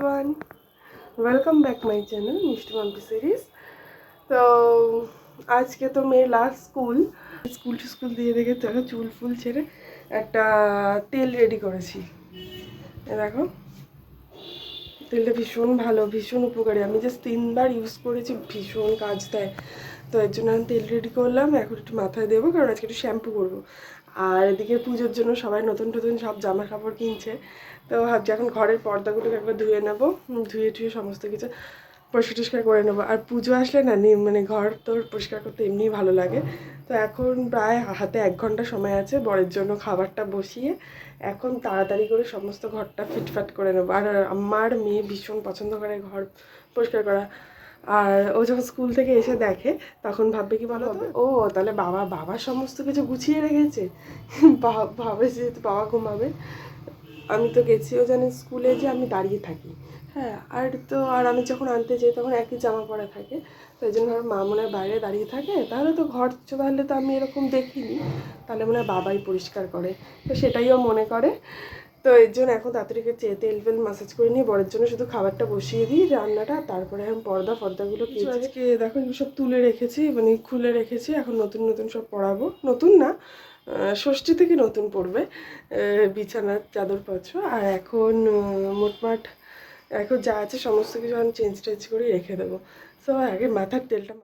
Everyone welcome back my channel মিষ্টি Mampi series তো আজকে তো মেয়ের লাস্ট স্কুল স্কুল স্কুল দিয়ে দেখে এখন চুল ফুল ছেড়ে একটা তেল রেডি করেছি। দেখো, তেলটা ভীষণ ভালো, ভীষণ উপকারী। আমি জাস্ট তিনবার ইউজ করেছি, ভীষণ কাজ দেয়। তো এর জন্য আমি তেল রেডি করলাম, এখন একটু মাথায় দেবো, কারণ আজকে একটু শ্যাম্পু করব। আর এদিকে পুজোর জন্য সবাই নতুন নতুন সব জামা কাপড় কিনছে। তো ভাবছি এখন ঘরের পর্দাগুলোকে একবার ধুয়ে নেব ধুয়ে টুয়ে সমস্ত কিছু পরিষ্কার টরিষ্কার করে নেব। আর পুজো আসলে না নি- মানে ঘর তোর পরিষ্কার করতে এমনিই ভালো লাগে। তো এখন প্রায় হাতে এক ঘণ্টা সময় আছে বরের জন্য খাবারটা বসিয়ে এখন তাড়াতাড়ি করে সমস্ত ঘরটা ফিটফাট করে নেব। আর আমার মেয়ে ভীষণ পছন্দ করে ঘর পরিষ্কার করা। আর ও যখন স্কুল থেকে এসে দেখে তখন ভাববে কি বলো? ও তাহলে বাবা বাবা সমস্ত কিছু গুছিয়ে রেখেছে। ভাবে যেহেতু বাবা ঘুমাবে। আমি তো গেছিও জানি স্কুলে যে আমি দাঁড়িয়ে থাকি। হ্যাঁ আর তো আর আমি যখন আনতে যাই তখন একই জামা পরা থাকে। তো এই জন্য মা মনে হয় বাইরে দাঁড়িয়ে থাকে তাহলে তো ঘর তাহলে তো আমি এরকম দেখিনি। তাহলে মনে হয় বাবাই পরিষ্কার করে। তো সেটাইও মনে করে। তো এর জন্য এখন তাড়াতাড়ি করে চে- তেল ফেল মাসাজ করে নিয়ে বরের জন্য শুধু খাবারটা বসিয়ে দিই রান্নাটা তারপরে এখন পর্দা ফর্দাগুলো কিছু আজকে দেখো সব তুলে রেখেছি মানে খুলে রেখেছি এখন নতুন নতুন সব পড়াবো নতুন না ষষ্ঠী থেকে নতুন পড়বে বিছানার চাদর পাচ্ছ আর এখন মোটমাট, এখন যা আছে সমস্ত কিছু আমি চেঞ্জ টেঞ্জ করে রেখে দেবো। সো আগে মাথার তেলটা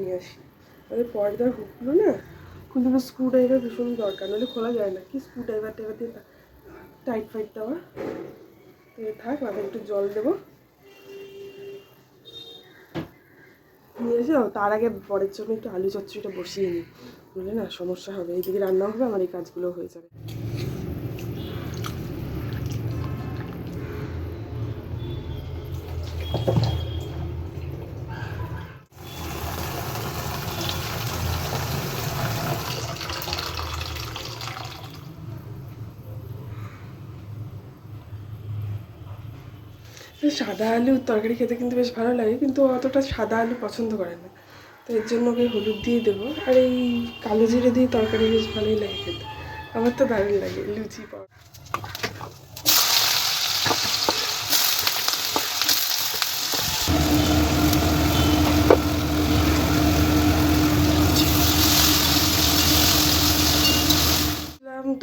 নিয়ে আসি। ওই পর্দার হুকগুলো না কিন্তু স্ক্রু ড্রাইভার ভীষণ দরকার, নাহলে খোলা যায় না। কি স্ক্রু ড্রাইভার টাইভার দিয়ে টাইট ফাইট দেওয়া। তো থাক, মাথায় একটু জল দেবো। নিয়ে এসে তার আগে পরের জন্য একটু আলু চচ্চড়িটা বসিয়ে নিই বুঝলে না, সমস্যা হবে। এইদিকে রান্না হবে, আমার এই কাজগুলো হয়ে যাবে। সাদা আলুর তরকারি খেতে কিন্তু বেশ ভালো লাগে, কিন্তু অতটা সাদা আলু পছন্দ করে না। তো এর জন্য ওকে হলুদ দিয়ে দেবো, আর এই কালো জিরে দিয়ে তরকারি বেশ ভালোই লাগে খেতে। আমার তো দারুণ লাগে, লুচি পাওয়া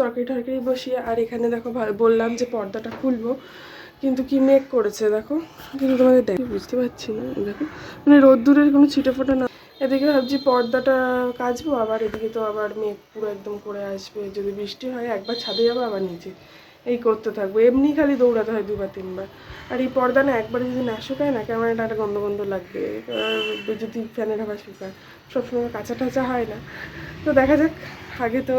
তরকারি টরকারি বসিয়ে, আর এখানে দেখো বললাম যে পর্দাটা খুলবো। কিন্তু কি মেঘ করেছে দেখো? কিন্তু তোমাদের দেখো বুঝতে পারছি না, দেখো। মানে রোদ্দুরের কোনো ছিটে ফোটা না। এদিকে ভাবছি পর্দাটা কাচবো, আবার এদিকে তো আবার মেঘ পুরো একদম করে আসবে। যদি বৃষ্টি হয়, একবার ছাদে যাব, আবার নিচে। এই করতে থাকব। এমনি খালি দৌড়াতে হয় দুবার, তিনবার। আর এই পর্দা না, একবারে যদি না শুকায় না, কেমন একটা গন্ধ গন্ধ লাগবে যদি ফ্যানের হাওয়া শুকায়, সবসময় কাঁচা টাচা হয় না। তো দেখা যাক, আগে তো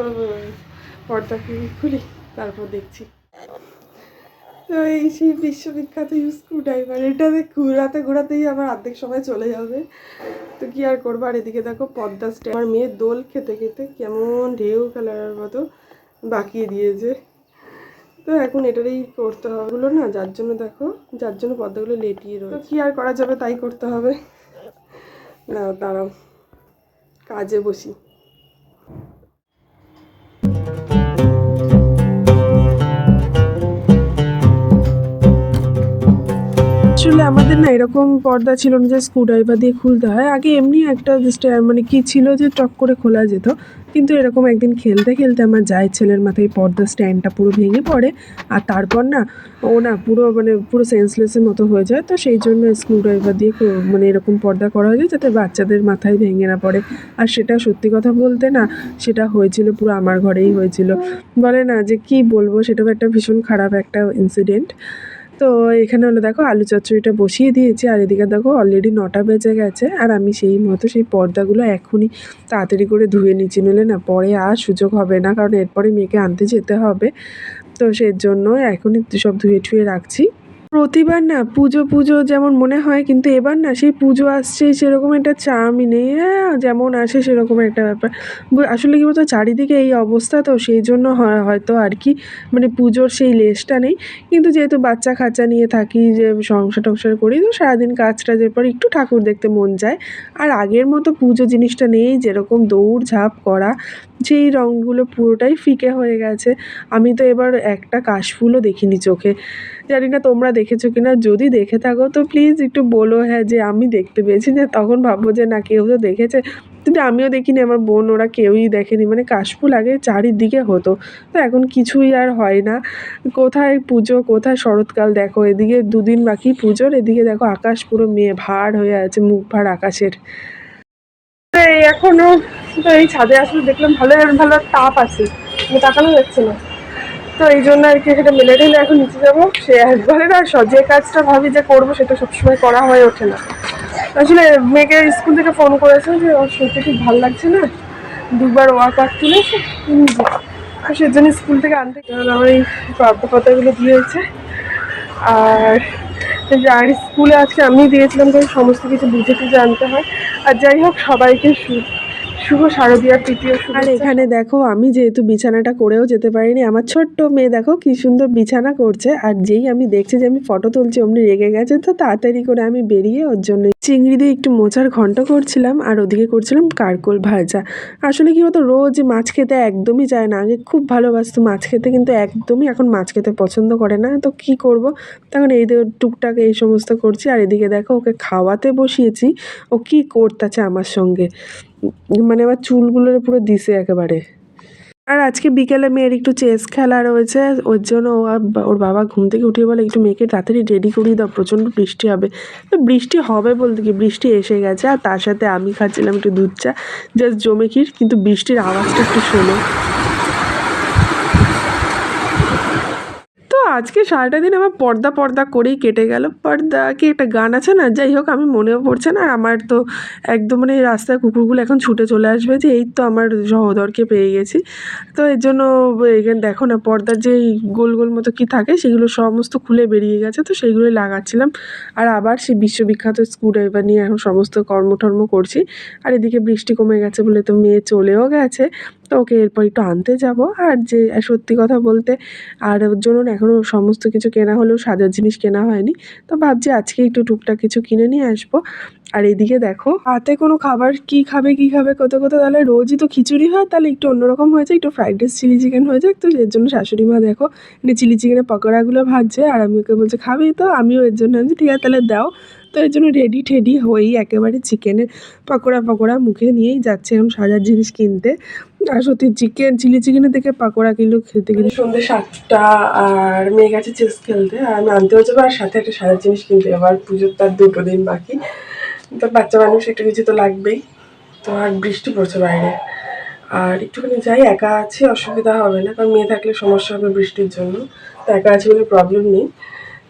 পর্দাকে খুলি, তারপর দেখছি। তো এই সেই বিশ্ববিখ্যাত স্ক্রু ড্রাইভার এটাতে ঘোরাতে ঘোরাতেই আমার অর্ধেক সময় চলে যাবে। তো কি আর করব? আর এদিকে দেখো পদ্মা স্ট্যান্ড আমার মেয়ে দোল খেতে খেতে কেমন ঢেউ খেলার মতো বাকিয়ে দিয়েছে। তো এখন এটারই করতে হবে। ওগুলো না, যার জন্য দেখো, যার জন্য পদ্মাগুলো লেটিয়ে রয়েছে। কি আর করা যাবে তাই করতে হবে? না, দাঁড়াও, কাজে বসি। আসলে আমাদের না এরকম পর্দা ছিল না যে স্ক্রু ড্রাইভার দিয়ে খুলতে হয়। আগে এমনি একটা জাস্ট মানে কি ছিল যে টক করে খোলা যেত, কিন্তু এরকম একদিন খেলতে খেলতে আমার যায় ছেলের মাথায় পর্দা স্ট্যান্ডটা পুরো ভেঙে পড়ে, আর তারপর না ও না পুরো মানে পুরো সেন্সলেসের মতো হয়ে যায়। তো সেই জন্য স্ক্রু ড্রাইভার দিয়ে মানে এরকম পর্দা করা হয়েছে যাতে বাচ্চাদের মাথায় ভেঙে না পড়ে। আর সেটা সত্যি কথা বলতে না, সেটা হয়েছিল, পুরো আমার ঘরেই হয়েছিল। বলে না যে কি বলব, সেটাও একটা ভীষণ খারাপ একটা ইনসিডেন্ট তো এখানে হলো দেখো আলু চচ্চড়িটা বসিয়ে দিয়েছি, আর এদিকে দেখো অলরেডি নটা বেজে গেছে, আর আমি সেই মতো সেই পর্দাগুলো এখনই তাড়াতাড়ি করে ধুয়ে নিচ্ছি নিলে না পরে আর সুযোগ হবে না, কারণ এরপরে মেয়েকে আনতে যেতে হবে। তো সেই জন্য এখনই সব ধুয়ে ঠুয়ে রাখছি। প্রতিবার না পুজো পুজো যেমন মনে হয়, কিন্তু এবার না সেই পুজো আসছে, সেরকম একটা চামই নেই। হ্যাঁ যেমন আসে সেরকম একটা ব্যাপার। আসলে কি বলতো, চারিদিকে এই অবস্থা তো, সেই জন্য হয়, হয়তো আর কি মানে পুজোর সেই লেশটা নেই। কিন্তু যেহেতু বাচ্চা কাচ্চা নিয়ে থাকি, যে সংসার টংসার করি, তো সারাদিন কাজ টাজের পর একটু ঠাকুর দেখতে মন যায়। আর আগের মতো পুজো জিনিসটা নেই, যেরকম দৌড় ঝাঁপ করা, সেই রঙগুলো পুরোটাই ফিকে হয়ে গেছে। আমি তো এবার একটা কাশফুলও দেখিনি চোখে। জানি না তোমরা দেখেছ কিনা, যদি দেখে থাকো তো প্লিজ একটু বলো হ্যাঁ যে আমি দেখতে পেয়েছি, যে তখন ভাববো যে না, কেউ তো দেখেছে। কিন্তু আমিও দেখিনি, আমার বোন, ওরা কেউই দেখেনি মানে কাশফুল আগে চারিদিকে হতো। তো এখন কিছুই আর হয় না। কোথায় পুজো, কোথায় শরৎকাল, দেখো, এদিকে দুদিন বাকি পুজোর, এদিকে দেখো আকাশ পুরো মেয়ে ভার হয়ে আছে, মুখ ভার আকাশের। তো এই এখনও, তো এই ছাদে আসলে দেখলাম ভালো ভালো তাপ আছে তাকানো যাচ্ছে না। তো এই জন্য আর কি সেটা মেলে টেলে এখন নিচে যাব। সে একবারে না যে কাজটা ভাবি যে করব সেটা সবসময় করা হয়ে ওঠে না। আসলে মেয়েকে স্কুল থেকে ফোন করেছে যে, ওর শরীরটা ঠিক ভালো লাগছে না। দুবার ওয়াক আউট তুলেছে। তো সেজন্য স্কুল থেকে আনতে আমার এই পাতা পাতাগুলো দিয়েছে। আর আর স্কুলে আজকে আমি দিয়েছিলাম কারণ সমস্ত কিছু বুঝে টুঝে আনতে হয়। আর যাই হোক, সবাইকে শুভ শারদীয়ার তৃতীয় আর এখানে দেখো, আমি যেহেতু বিছানাটা করেও যেতে পারিনি, আমার ছোট্ট মেয়ে দেখো কি সুন্দর বিছানা করছে, আর যেই আমি দেখছি যে আমি ফটো তুলছি অমনি রেগে গেছে, তো তাড়াতাড়ি করে আমি বেরিয়ে ওর জন্য চিংড়ি দিয়ে একটু মোচার ঘন্ট করছিলাম, আর ওদিকে করছিলাম কারকোল ভাজা। আসলে কি হতো রোজ মাছ খেতে একদমই চায় না, আগে খুব ভালোবাসতো মাছ খেতে, কিন্তু একদমই এখন মাছ খেতে পছন্দ করে না, তো কি করব? তখন এই টুকটাক এই সমস্ত করছি, আর এদিকে দেখো ওকে খাওয়াতে বসিয়েছি, ও কি করতেছে আমার সঙ্গে? মানে আমার চুলগুলোর পুরো দিছে একেবারে। আর আজকে বিকেলে মেয়ের একটু চেস খেলা রয়েছে, ওর জন্য ওর বাবা ঘুম থেকে উঠে বলে, একটু মেয়েকে তাড়াতাড়ি রেডি করিয়ে দাও, প্রচণ্ড বৃষ্টি হবে। তো বৃষ্টি হবে বলতে কি, বৃষ্টি এসে গেছে, আর তার সাথে আমি খাচ্ছিলাম একটু দুধ চা জাস্ট জমে কিন্তু বৃষ্টির আওয়াজটা একটু শোনো তো আজকে সারাটা দিন আমার পর্দা পর্দা করেই কেটে গেল। পর্দা কি একটা গান আছে না, যাই হোক, আমি মনেও পড়ছে না। আর আমার তো একদম মানে রাস্তায় কুকুরগুলো এখন ছুটে চলে আসবে যে, এই তো আমার সহোদরকে পেয়ে গেছি। তো এর জন্য এখানে দেখো না, পর্দার যে গোল গোল মতো কি থাকে, সেগুলো সমস্ত খুলে বেরিয়ে গেছে। তো সেইগুলোই লাগাচ্ছিলাম। আর আবার সেই বিশ্ববিখ্যাত স্ক্রুড্রাইভার নিয়ে এখন সমস্ত কর্মটর্ম করছি। আর এদিকে বৃষ্টি কমে গেছে বলে তো মেয়ে চলেও গেছে। তো ওকে এরপর একটু আনতে যাব। আর যে, সত্যি কথা বলতে, আর ওর জন্য এখনও সমস্ত কিছু কেনা হলেও সাজার জিনিস কেনা হয়নি। তো ভাবছি আজকে একটু টুকটাক কিছু কিনে নিয়ে আসব। আর এদিকে দেখো, হাতে কোনো খাবার কি খাবে কি খাবে কত কত তাহলে রোজই তো খিচুড়ি হয়, তাহলে একটু অন্যরকম হয়েছে, একটু ফ্রাইড রাইস চিলি চিকেন হয়ে যাক তো এর জন্য শাশুড়ি মা দেখো চিলি চিকেনের পকোড়াগুলো ভাজছে, আর আমি ওকে বলছে, খাবি তো? আমিও এর জন্য আমি ঠিক আছে, তাহলে দাও। তো এর জন্য রেডি ঠেডি হয়েই একেবারে চিকেনের পকোড়া পকোড়া মুখে নিয়েই যাচ্ছে এখন সাজার জিনিস কিনতে। আর সত্যি চিকেন চিলি চিকেনের থেকে পাকোড়া কিলো খেতে গেলে সন্ধ্যে সাতটা আর মেয়ে গেছে চেস খেলতে। আর আমি আনতেও যাব আর সাথে একটা সাজার জিনিস কিনতে যাব। আর পুজোর তার দুটো দিন বাকি। তো বাচ্চা মানুষ একটু কিছু তো লাগবেই। তো আর বৃষ্টি পড়ছে বাইরে। আর একটুখানি যাই, একা আছি, অসুবিধা হবে না। কারণ মেয়ে থাকলে সমস্যা হবে বৃষ্টির জন্য। তো একা আছি বলে প্রবলেম নেই।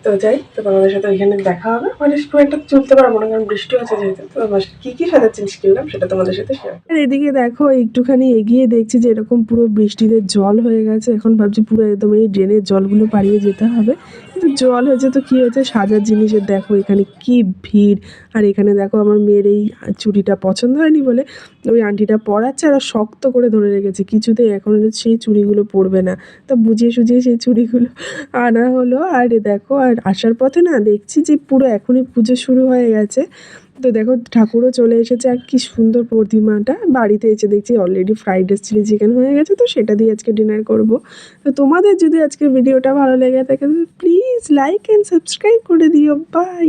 তো যাই, তো তোমাদের সাথে ওইখানে দেখা হবে। মানে খুব একটা চলতে পারব না, কারণ বৃষ্টি হচ্ছে যেহেতু। তো আমার কী কী সাজার জিনিস কিনলাম সেটা তোমাদের সাথে শেয়ার এদিকে দেখো, একটুখানি এগিয়ে দেখছি যে এরকম পুরো বৃষ্টিতে জল হয়ে গেছে। এখন ভাবছি পুরো একদম এই ড্রেনের জলগুলো পাড়িয়ে যেতে হবে। কিন্তু জল হয়েছে তো কী হয়েছে, সাজার জিনিসের দেখো, এখানে কি ভিড়। আর এখানে দেখো, আমার মেয়ের এই চুড়িটা পছন্দ হয়নি বলে ওই আন্টিটা পরাচ্ছে আর শক্ত করে ধরে রেখেছে। কিছুতে এখন সেই চুড়িগুলো পরবে না। তো বুঝিয়ে সুঝিয়ে সেই চুড়িগুলো আনা হলো। আর দেখো আর আসার পথে না দেখছি যে পুরো এখনই পুজো শুরু হয়ে গেছে। তো দেখো ঠাকুরও চলে এসেছে আর কি সুন্দর প্রতিমাটা। বাড়িতে এসে দেখছি already fried rice chilli chicken হয়ে গেছে, তো সেটা দিয়ে আজকে ডিনার করব। তো তোমাদের যদি আজকে ভিডিওটা ভালো লেগে থাকে প্লিজ লাইক অ্যান্ড সাবস্ক্রাইব করে দিও। বাই